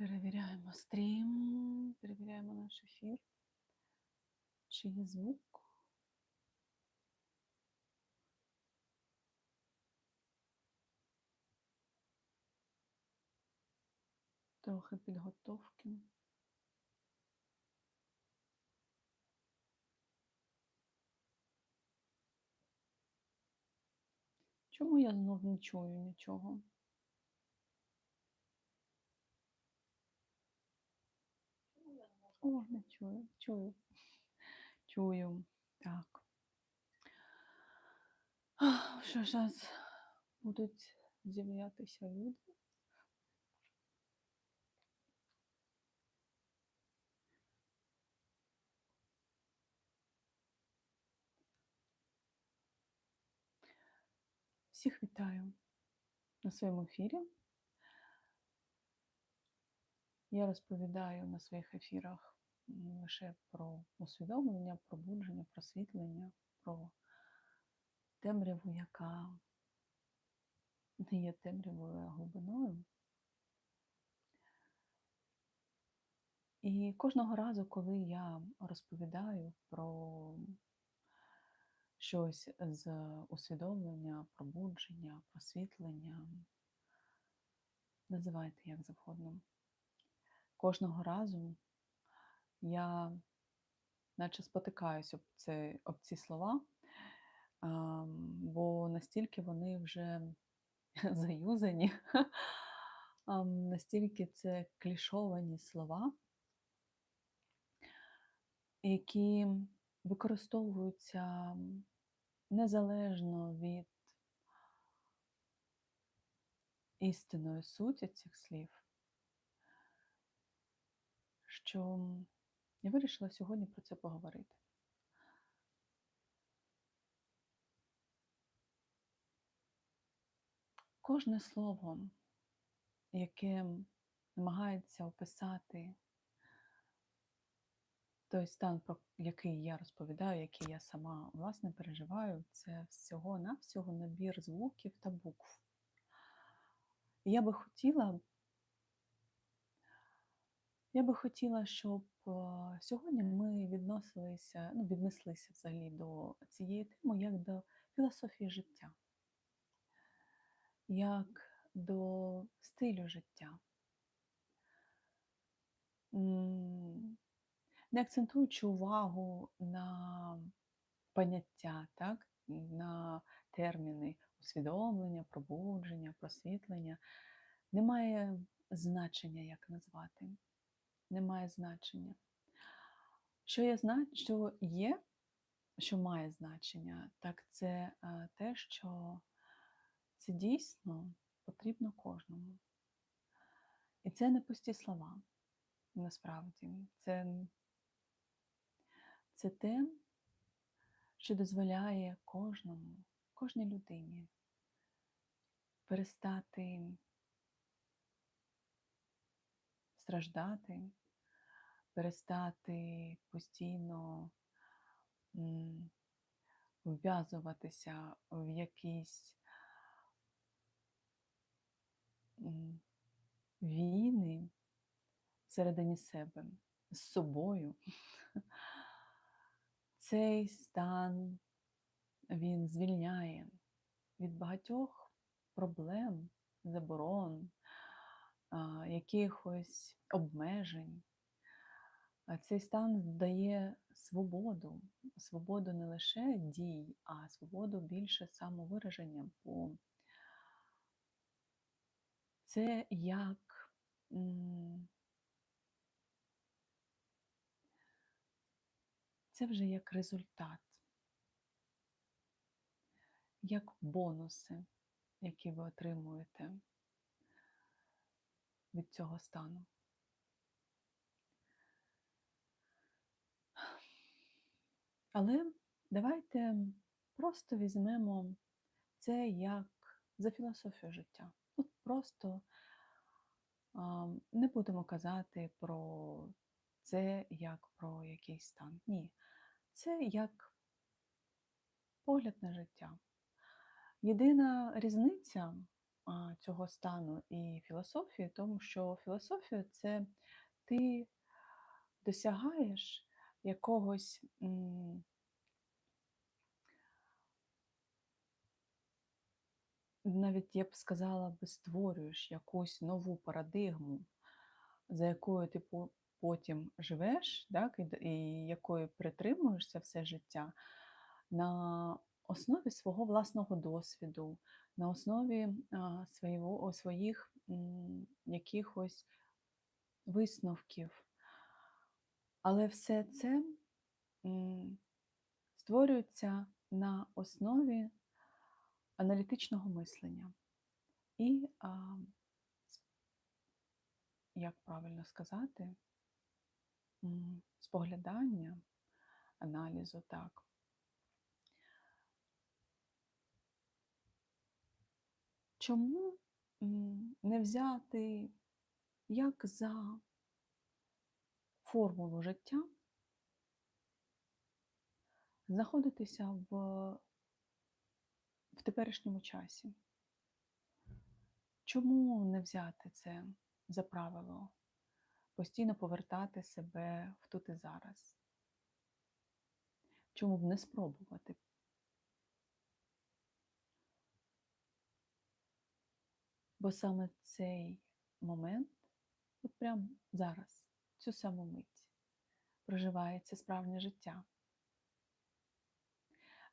Перевіряємо стрім, перевіряємо наш ефір. Чи є звук? Трохи підготовки. Чому я знов не чую нічого? О, не чую, чую. Чую. Так. Що зараз будуть з'являтися люди? Всіх вітаю на своєму ефірі. Я розповідаю на своїх ефірах лише про усвідомлення, пробудження, просвітлення, про темряву, яка не є темрявою, глибиною. І кожного разу, коли я розповідаю про щось з усвідомлення, пробудження, просвітлення, називайте як завгодно. Кожного разу я наче спотикаюсь об, це, об ці слова, бо настільки вони вже заюзані, настільки це клішовані слова, які використовуються незалежно від істинної суті цих слів, що я вирішила сьогодні про це поговорити. Кожне слово, яке намагається описати той стан, про який я розповідаю, який я сама власне переживаю, це всього-навсього набір звуків та букв. Я би хотіла, я би хотіла, щоб сьогодні ми відносилися, ну, віднеслися взагалі до цієї теми як до філософії життя, як до стилю життя. Не акцентуючи увагу на поняття, так? на терміни усвідомлення, пробудження, просвітлення, немає значення, як назвати. Немає значення. Що є, зна- що є, що має значення, так це е, те, що це дійсно потрібно кожному. І це не пусті слова, насправді. Це, це те, що дозволяє кожному, кожній людині перестати страждати, перестати постійно вв'язуватися в якісь війни всередині себе з собою. Цей стан він звільняє від багатьох проблем, заборон, якихось обмежень. А Цей стан дає свободу, свободу не лише дій, а свободу більше самовираження. Бо це як це вже як результат, як бонуси, які ви отримуєте від цього стану. Але давайте просто візьмемо це як за філософію життя. От просто не будемо казати про це як про якийсь стан. Ні. Це як погляд на життя. Єдина різниця цього стану і філософії, тому що філософія це ти досягаєш якогось. Навіть я б сказала би, створюєш якусь нову парадигму, за якою ти потім живеш, так, і, якою притримуєшся все життя на основі свого власного досвіду, на основі своїх якихось висновків. Але все це створюється на основі аналітичного мислення і, як правильно сказати, споглядання, аналізу, так. Чому не взяти як за формулу життя знаходитися в, в теперішньому часі? Чому не взяти це за правило? Постійно повертати себе в тут і зараз? Чому б не спробувати? Бо саме цей момент, от прямо зараз, цю саму мить, проживається справжнє життя.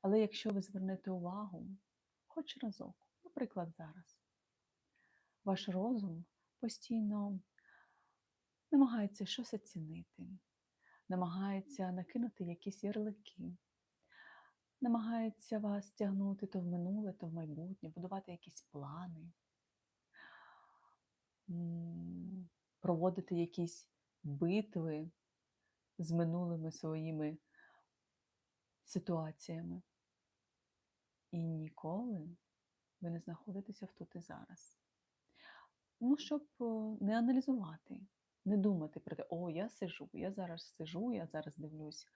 Але якщо ви звернете увагу, хоч разок, наприклад, зараз, ваш розум постійно намагається щось оцінити, намагається накинути якісь ярлики, намагається вас тягнути то в минуле, то в майбутнє, будувати якісь плани, проводити якісь битви з минулими своїми ситуаціями. І ніколи ви не знаходитеся в тут і зараз. Ну, щоб е, не аналізувати, не думати про те, о, я сижу, я зараз сижу, я зараз дивлюсь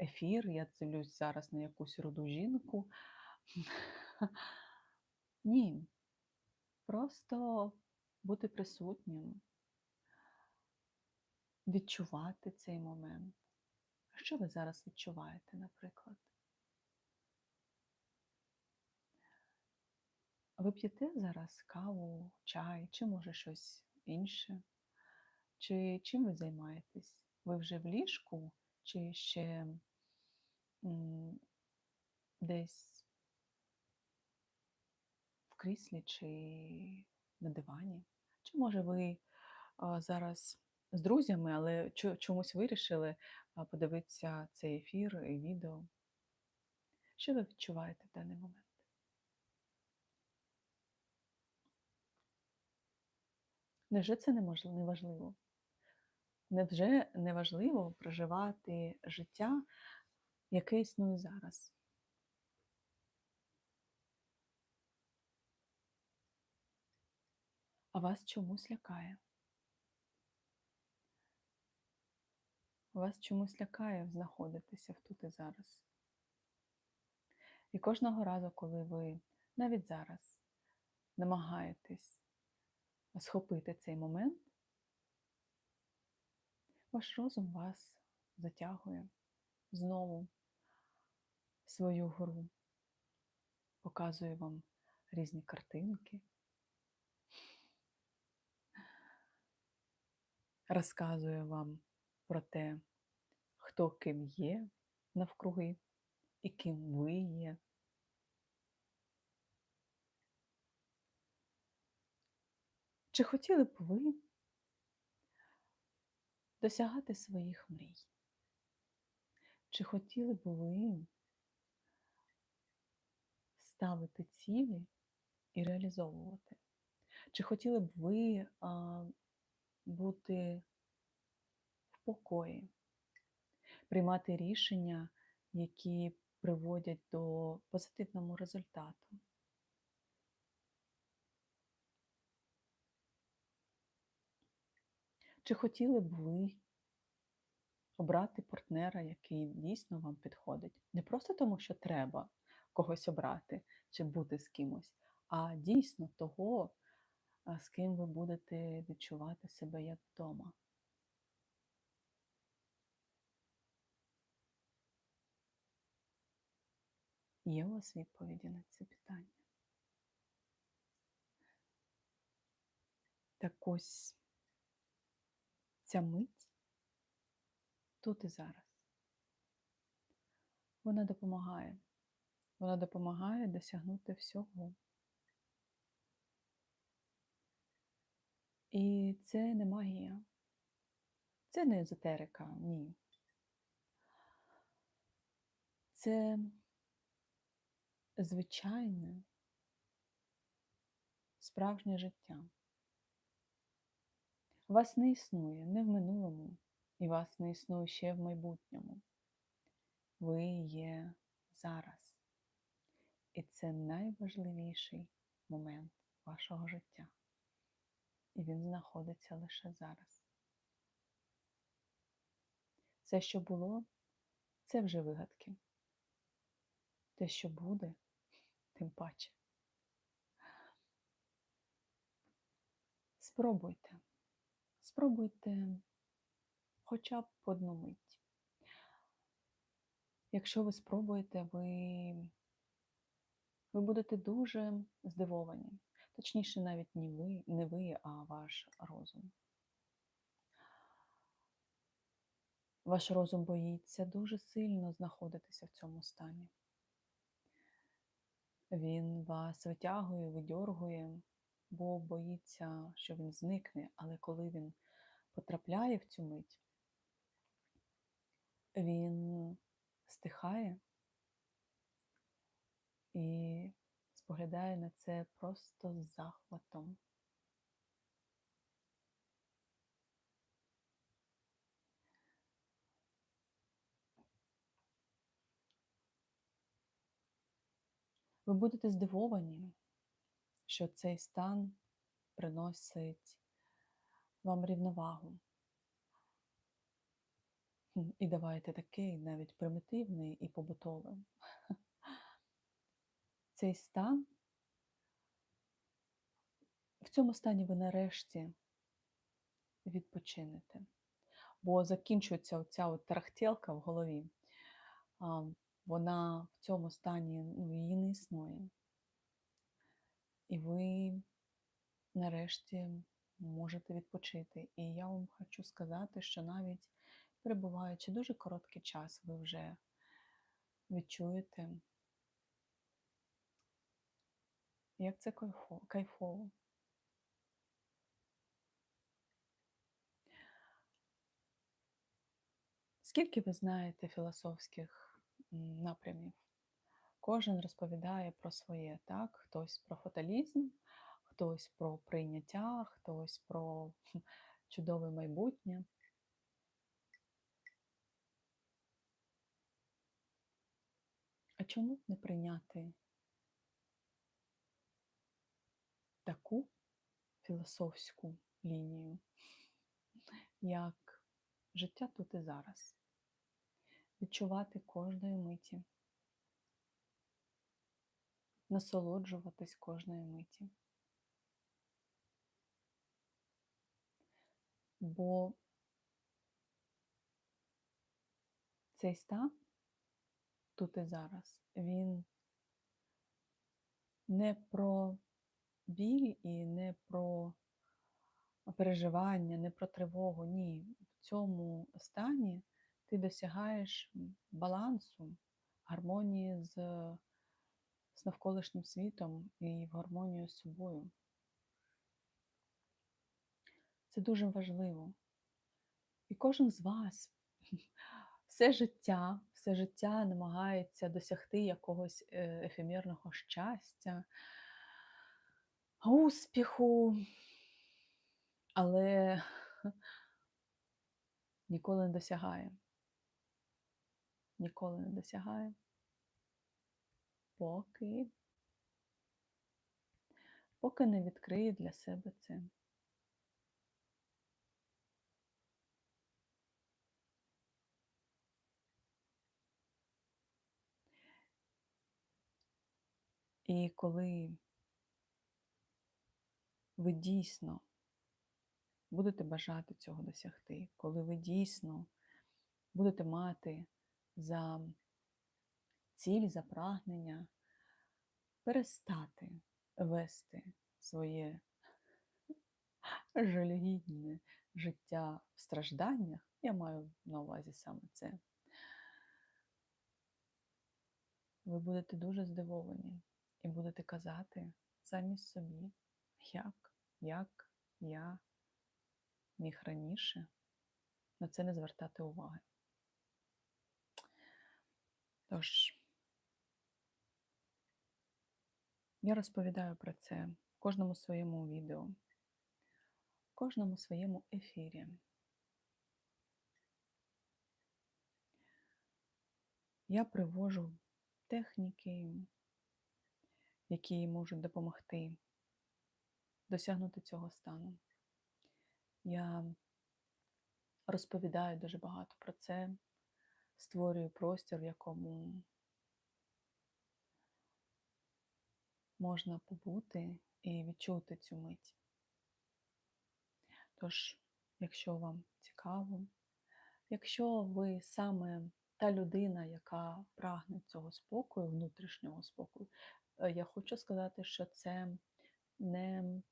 ефір, я дивлюсь зараз на якусь руду жінку. Ні, просто бути присутнім, відчувати цей момент. Що ви зараз відчуваєте, наприклад? Ви п'єте зараз каву, чай, чи може щось інше? Чи чим ви займаєтесь? Ви вже в ліжку, чи ще десь в кріслі, чи на дивані? Чи може ви зараз з друзями, але чомусь вирішили подивитися цей ефір і відео? Що ви відчуваєте в даний момент? Невже це неважливо? Невже неважливо проживати життя, яке існує зараз? А вас чомусь лякає? Вас чомусь лякає знаходитися тут і зараз. І кожного разу, коли ви навіть зараз намагаєтесь схопити цей момент, ваш розум вас затягує знову в свою гру, показує вам різні картинки, розказує вам про те, хто ким є навкруги і ким ви є. Чи хотіли б ви досягати своїх мрій? Чи хотіли б ви ставити цілі і реалізовувати? Чи хотіли б ви а, бути покої, приймати рішення, які приводять до позитивного результату? Чи хотіли б ви обрати партнера, який дійсно вам підходить? Не просто тому, що треба когось обрати чи бути з кимось, а дійсно того, з ким ви будете відчувати себе як вдома. Є у вас відповіді на ці питання? Так ось ця мить тут і зараз. Вона допомагає. Вона допомагає досягнути всього. І це не магія, це не езотерика, ні. Це звичайне, справжнє життя. Вас не існує не в минулому, і вас не існує ще в майбутньому. Ви є зараз. І це найважливіший момент вашого життя. І він знаходиться лише зараз. Все, що було, це вже вигадки. Те, що буде, тим паче. Спробуйте. Спробуйте хоча б одну мить. Якщо ви спробуєте, ви, ви будете дуже здивовані. Точніше, навіть не ви, не ви, а ваш розум. Ваш розум боїться дуже сильно знаходитися в цьому стані. Він вас витягує, видьоргує, бо боїться, що він зникне, але коли він потрапляє в цю мить, він стихає і споглядає на це просто з захватом. Ви будете здивовані, що цей стан приносить вам рівновагу. І давайте такий навіть примітивний і побутовий. Цей стан, в цьому стані ви нарешті відпочинете, бо закінчується оця от тарахтілка в голові, вона в цьому стані ну, її не існує. І ви нарешті можете відпочити. І я вам хочу сказати, що навіть перебуваючи дуже короткий час, ви вже відчуєте, як це кайфово. Скільки ви знаєте філософських напрямів? Кожен розповідає про своє, так? Хтось про фаталізм, хтось про прийняття, хтось про чудове майбутнє. А чому б не прийняти таку філософську лінію, як життя тут і зараз? Відчувати кожної миті, насолоджуватись кожної миті. Бо цей стан тут і зараз, він не про біль і не про переживання, не про тривогу. Ні. В цьому стані ти досягаєш балансу, гармонії з, з навколишнім світом і в гармонію з собою. Це дуже важливо. І кожен з вас все життя, все життя намагається досягти якогось е, ефемерного щастя, успіху, але ніколи не досягає. Ніколи не досягає. Поки, поки не відкриє для себе це. І коли ви дійсно будете бажати цього досягти, коли ви дійсно будете мати за ціль, за прагнення перестати вести своє жалюгідне життя в стражданнях, я маю на увазі саме це, ви будете дуже здивовані і будете казати замість собі, як, як я міг раніше на це не звертати уваги. Тож, я розповідаю про це в кожному своєму відео, в кожному своєму ефірі. Я привожу техніки, які можуть допомогти досягнути цього стану. Я розповідаю дуже багато про це, створюю простір, в якому можна побути і відчути цю мить. Тож, якщо вам цікаво, якщо ви саме та людина, яка прагне цього спокою, внутрішнього спокою, е, я хочу сказати, що це не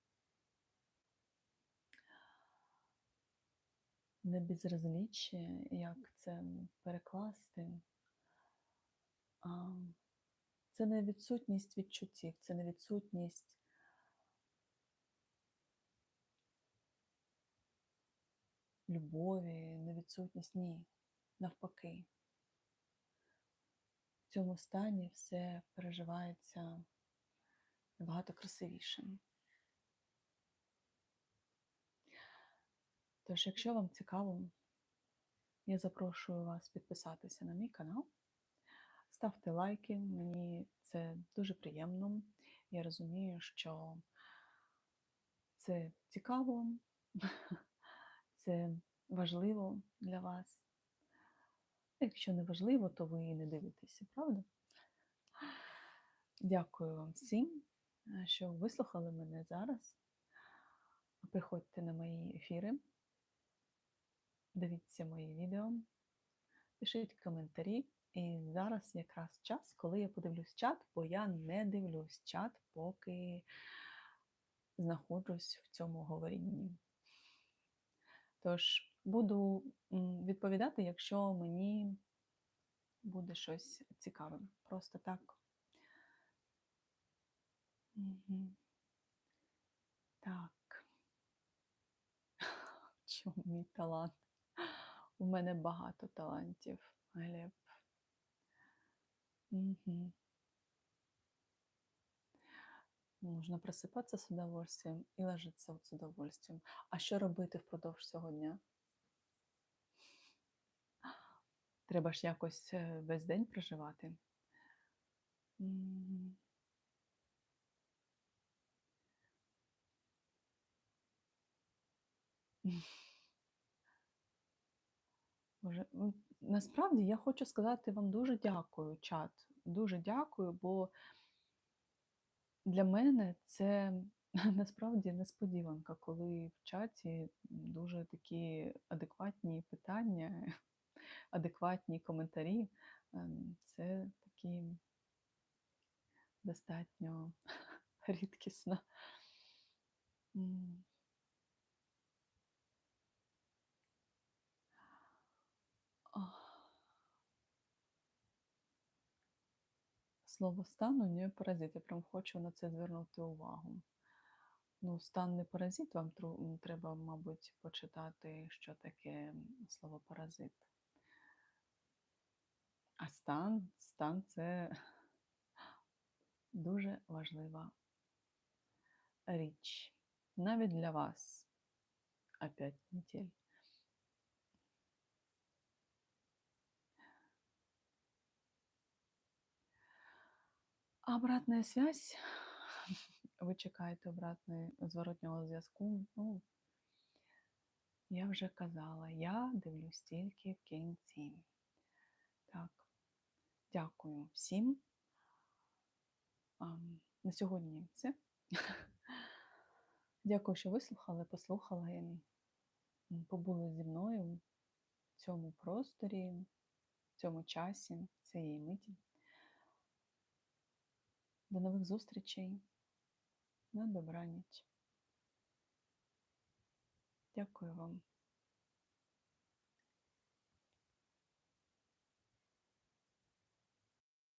не як це перекласти. Це не відсутність відчуттів, це не відсутність любові, не відсутність ні, навпаки. В цьому стані все переживається набагато красивіше. Тож, якщо вам цікаво, я запрошую вас підписатися на мій канал, ставте лайки, мені це дуже приємно. Я розумію, що це цікаво, це важливо для вас. Якщо не важливо, то ви і не дивитеся, правда? Дякую вам всім, що вислухали мене зараз. Приходьте на мої ефіри. Дивіться мої відео, пишіть коментарі. І зараз якраз час, коли я подивлюсь чат, бо я не дивлюсь чат, поки знаходжусь в цьому говорінні. Тож буду відповідати, якщо мені буде щось цікаве. Просто так. Так. Чому мій талант? У мене багато талантів, Глеб. Угу. Нужно просипатися з удовольствием і ложитися з удовольствием. А що робити впродовж цього дня? Треба ж якось е, весь день проживати. Боже, ну, насправді я хочу сказати вам дуже дякую, чат. Дуже дякую, бо для мене це насправді несподіванка, коли в чаті дуже такі адекватні питання, адекватні коментарі. Ем, це такі достатньо рідкісно. Слово стану не паразит. Я прям хочу на це звернути увагу. Ну, стан не паразит, вам треба, мабуть, почитати, що таке слово паразит. А стан, стан це дуже важлива річ. Навіть для вас. Опять метель. Обратная связь. Ви чекаєте обратної зворотнього зв'язку. Ну, я вже казала, я дивлюсь тільки в кінці. Так, дякую всім. На сьогодні все. Дякую, що вислухали, послухали, побули зі мною в цьому просторі, в цьому часі, в цієї миті. До нових зустрічей. На добраніч. Дякую вам.